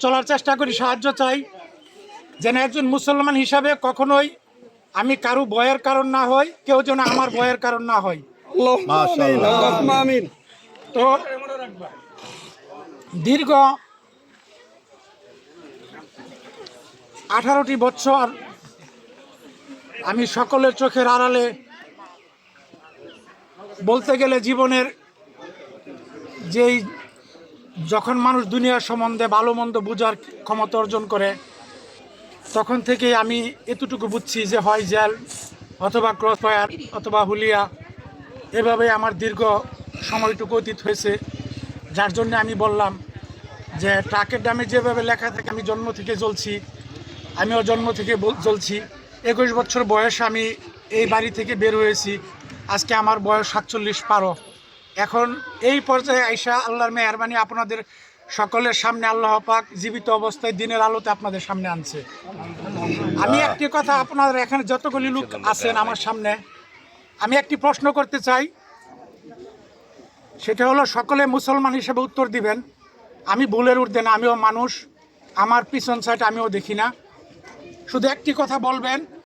চলার চেষ্টা করি সাহায্য চাই। যেন একজন মুসলমান হিসাবে কখনোই আমি কারও বয়ের কারণ না হই কেউ যেন আমার বয়ের কারণ না হয় তো দীর্ঘ আঠারোটি বছর আমি সকলের চোখের আড়ালে বলতে গেলে জীবনের যেই যখন মানুষ দুনিয়ার সম্বন্ধে ভালো মন্দ বোঝার ক্ষমতা অর্জন করে, তখন থেকে আমি এতটুকু বুঝছি যে হয় জেল অথবা ক্রস ফায়ার অথবা হুলিয়া, এভাবে আমার দীর্ঘ সময়টুকু অতীত হয়েছে। যার জন্য আমি বললাম যে ট্রাকের দামে যেভাবে লেখা থাকে, আমি জন্ম থেকে জ্বলছি, আমিও জন্ম থেকে বল- জ্বলছি। একুশ বছর বয়স আমি এই বাড়ি থেকে বের হয়েছি। আজকে আমার বয়স সাতচল্লিশ পারো। এখন এই পর্যায়ে আইসা আল্লাহর মেহরবানি আপনাদের সকলের সামনে আল্লাহ পাক জীবিত অবস্থায় দিনের আলোতে আপনাদের সামনে আনছে। আমি একটি কথা আপনাদের এখানে যতগুলি লোক আছেন আমার সামনে, আমি একটি প্রশ্ন করতে চাই। সেটা হলো, সকলে মুসলমান হিসেবে উত্তর দিবেন। আমি ভুলের ঊর্ধ্বে না, আমিও মানুষ। আমার পিছন সাইড আমিও দেখি না। শুধু একটি কথা বলবেন